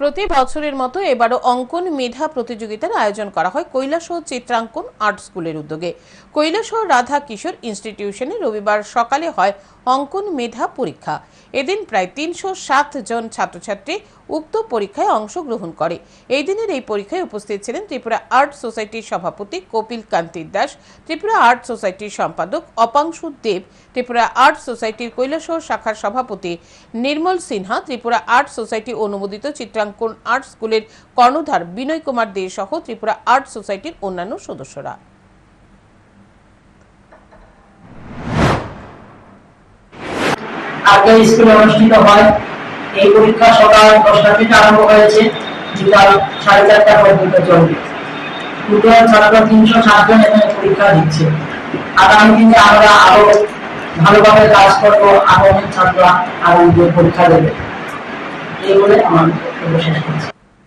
প্রতি বছরের মতো এবারও অঙ্কন মেধা প্রতিযোগিতার আয়োজন করা হয় কৈলাসহর চিত্রাঙ্কন আর্ট স্কুলের উদ্যোগে। কৈলাসহর রাধা কিশোর ইনস্টিটিউশনে রবিবার সকালে হয় অঙ্কন মেধা পরীক্ষা। এদিন প্রায় তিনশো সাত জন ছাত্রছাত্রী উক্ত পরীক্ষায় অংশগ্রহণ করে। এই দিনের এই পরীক্ষায় উপস্থিত ছিলেন ত্রিপুরা আর্ট সোসাইটির সভাপতি কপিল কান্তি দাস, ত্রিপুরা আর্ট সোসাইটির সম্পাদক অপাংশু দেব, ত্রিপুরা আর্ট সোসাইটির কৈলাসহর শাখার সভাপতি নির্মল সিনহা, ত্রিপুরা আর্ট সোসাইটি অনুমোদিত চিত্রাঙ্কন আর্ট স্কুলের কর্ণধার বিনয় কুমার দে সহ ত্রিপুরা আর্ট সোসাইটির অন্যান্য সদস্যরা। আগে স্কুলে অনুষ্ঠিত হয়। এই পরীক্ষা সকাল দশটা থেকে আরম্ভ হয়েছে, বিকাল সাড়ে চারটা পর্যন্ত চলবে। টোটাল ছাত্র তিনশো সাতজন এখানে পরীক্ষা দিচ্ছে। আগামী দিনে আমরা আরও ভালোভাবে কাজ করব আরও অনেক ছাত্র আরও পরীক্ষা দেবে। এই বলে আমার শেষ করছি।